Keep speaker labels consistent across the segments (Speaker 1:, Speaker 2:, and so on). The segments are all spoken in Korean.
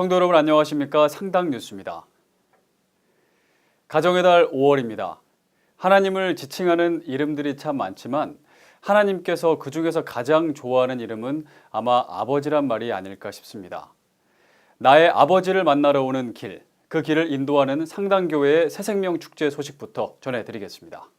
Speaker 1: 성도 여러분 안녕하십니까? 상당 뉴스입니다. 가정의 달 5월입니다. 하나님을 지칭하는 이름들이 참 많지만 하나님께서 그 중에서 가장 좋아하는 이름은 아마 아버지란 말이 아닐까 싶습니다. 나의 아버지를 만나러 오는 길, 그 길을 인도하는 상당교회의 새생명 축제 소식부터 전해드리겠습니다.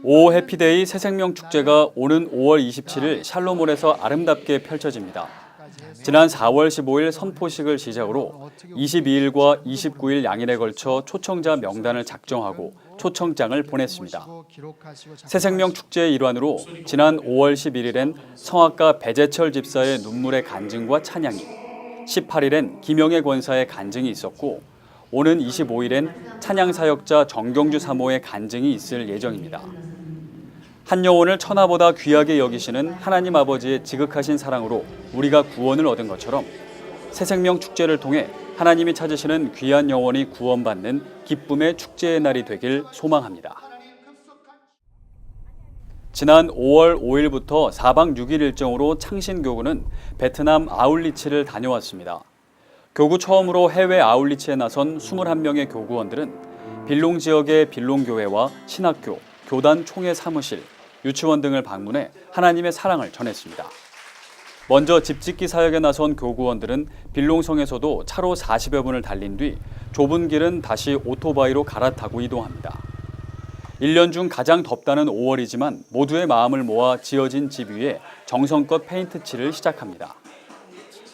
Speaker 1: 그오 해피데이 새생명 축제가 오는 5월 27일 샬롬홀에서 아름답게 펼쳐집니다. 지난 4월 15일 선포식을 시작으로 22일과 29일 양일에 걸쳐 초청자 명단을 작성하고 초청장을 보냈습니다. 새생명 축제의 일환으로 지난 5월 11일엔 성악가 배재철 집사의 눈물의 간증과 찬양이, 18일엔 김영애 권사의 간증이 있었고 오는 25일엔 찬양 사역자 정경주 사모의 간증이 있을 예정입니다. 한 영혼을 천하보다 귀하게 여기시는 하나님 아버지의 지극하신 사랑으로 우리가 구원을 얻은 것처럼 새 생명 축제를 통해 하나님이 찾으시는 귀한 영혼이 구원받는 기쁨의 축제의 날이 되길 소망합니다. 지난 5월 5일부터 4박 6일 일정으로 창신교구는 베트남 아울리치를 다녀왔습니다. 교구 처음으로 해외 아울리치에 나선 21명의 교구원들은 빌롱 지역의 빌롱교회와 신학교, 교단 총회 사무실, 유치원 등을 방문해 하나님의 사랑을 전했습니다. 먼저 집짓기 사역에 나선 교구원들은 빌롱성에서도 차로 40여 분을 달린 뒤 좁은 길은 다시 오토바이로 갈아타고 이동합니다. 1년 중 가장 덥다는 5월이지만 모두의 마음을 모아 지어진 집 위에 정성껏 페인트 칠을 시작합니다.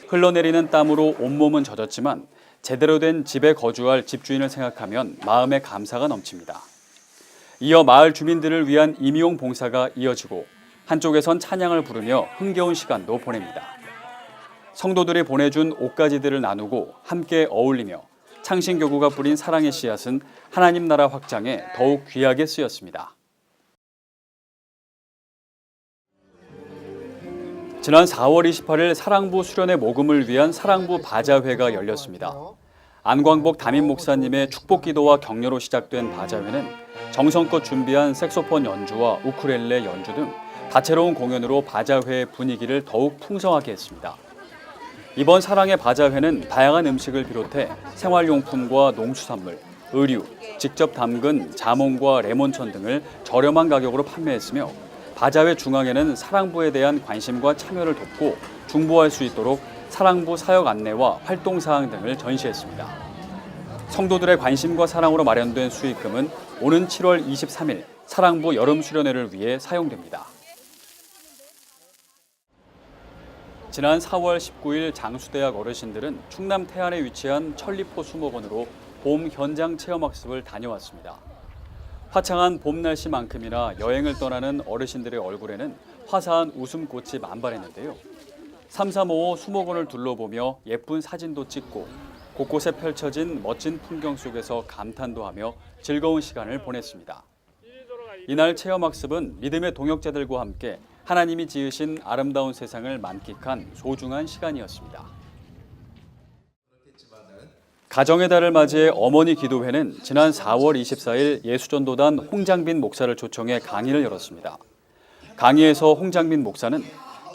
Speaker 1: 흘러내리는 땀으로 온몸은 젖었지만 제대로 된 집에 거주할 집주인을 생각하면 마음의 감사가 넘칩니다. 이어 마을 주민들을 위한 임용 봉사가 이어지고 한쪽에선 찬양을 부르며 흥겨운 시간도 보냅니다. 성도들이 보내준 옷가지들을 나누고 함께 어울리며 창신교구가 뿌린 사랑의 씨앗은 하나님 나라 확장에 더욱 귀하게 쓰였습니다. 지난 4월 28일 사랑부 수련회 모금을 위한 사랑부 바자회가 열렸습니다. 안광복 담임 목사님의 축복 기도와 격려로 시작된 바자회는 정성껏 준비한 색소폰 연주와 우쿨렐레 연주 등 다채로운 공연으로 바자회의 분위기를 더욱 풍성하게 했습니다. 이번 사랑의 바자회는 다양한 음식을 비롯해 생활용품과 농수산물, 의류, 직접 담근 자몽과 레몬천 등을 저렴한 가격으로 판매했으며 바자회 중앙에는 사랑부에 대한 관심과 참여를 돕고 중보할 수 있도록 사랑부 사역 안내와 활동 사항 등을 전시했습니다. 성도들의 관심과 사랑으로 마련된 수익금은 오는 7월 23일 사랑부 여름 수련회를 위해 사용됩니다. 지난 4월 19일 장수대학 어르신들은 충남 태안에 위치한 천리포 수목원으로 봄 현장 체험학습을 다녀왔습니다. 화창한 봄 날씨만큼이나 여행을 떠나는 어르신들의 얼굴에는 화사한 웃음꽃이 만발했는데요. 3355 수목원을 둘러보며 예쁜 사진도 찍고 곳곳에 펼쳐진 멋진 풍경 속에서 감탄도 하며 즐거운 시간을 보냈습니다. 이날 체험학습은 믿음의 동역자들과 함께 하나님이 지으신 아름다운 세상을 만끽한 소중한 시간이었습니다. 가정의 달을 맞이해 어머니 기도회는 지난 4월 24일 예수전도단 홍장빈 목사를 초청해 강의를 열었습니다. 강의에서 홍장빈 목사는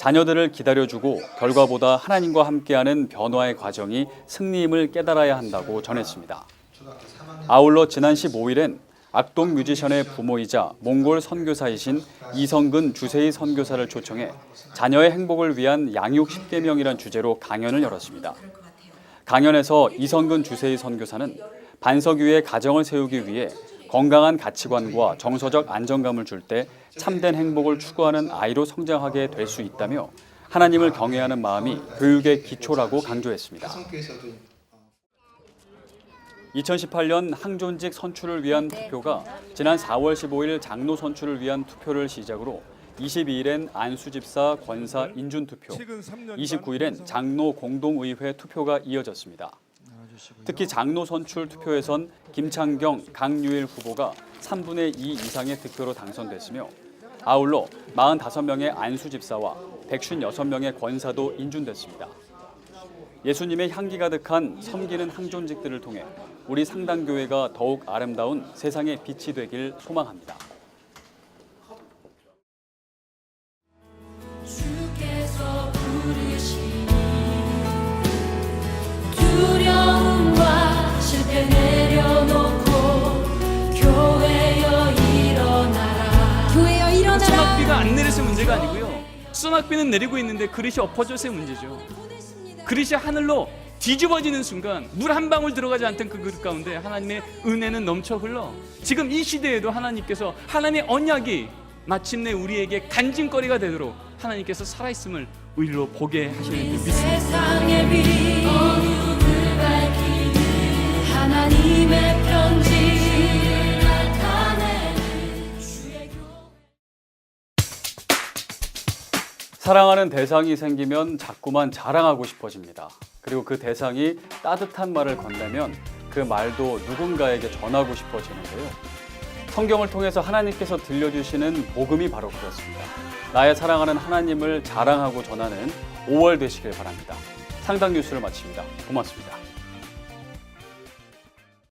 Speaker 1: 자녀들을 기다려주고 결과보다 하나님과 함께하는 변화의 과정이 승리임을 깨달아야 한다고 전했습니다. 아울러 지난 15일엔 악동 뮤지션의 부모이자 몽골 선교사이신 이성근 주세희 선교사를 초청해 자녀의 행복을 위한 양육 10계명이란 주제로 강연을 열었습니다. 강연에서 이성근 주세희 선교사는 반석 위에 가정을 세우기 위해 건강한 가치관과 정서적 안정감을 줄 때 참된 행복을 추구하는 아이로 성장하게 될 수 있다며 하나님을 경외하는 마음이 교육의 기초라고 강조했습니다. 2018년 항존직 선출을 위한 투표가 지난 4월 15일 장로 선출을 위한 투표를 시작으로 22일엔 안수집사 권사 인준 투표, 29일엔 장로 공동의회 투표가 이어졌습니다. 특히 장로 선출 투표에선 김창경, 강유일 후보가 3분의 2 이상의 득표로 당선됐으며 아울러 45명의 안수 집사와 156명의 권사도 인준됐습니다. 예수님의 향기 가득한 섬기는 항존직들을 통해 우리 상당교회가 더욱 아름다운 세상의 빛이 되길 소망합니다.
Speaker 2: 안 내려서 문제가 아니고요. 소낙비는 내리고 있는데 그릇이 엎어져서의 문제죠. 그릇이 하늘로 뒤집어지는 순간 물 한 방울 들어가지 않던 그 그릇 가운데 하나님의 은혜는 넘쳐 흘러 지금 이 시대에도 하나님께서 하나님의 언약이 마침내 우리에게 간증거리가 되도록 하나님께서 살아있음을 우리로 보게 하시는 그 믿습니다.
Speaker 3: 하나님의 편지
Speaker 1: 사랑하는 대상이 생기면 자꾸만 자랑하고 싶어집니다. 그리고 그 대상이 따뜻한 말을 건네면 그 말도 누군가에게 전하고 싶어지는데요. 성경을 통해서 하나님께서 들려주시는 복음이 바로 그렇습니다. 나의 사랑하는 하나님을 자랑하고 전하는 5월 되시길 바랍니다. 상당 뉴스를 마칩니다. 고맙습니다.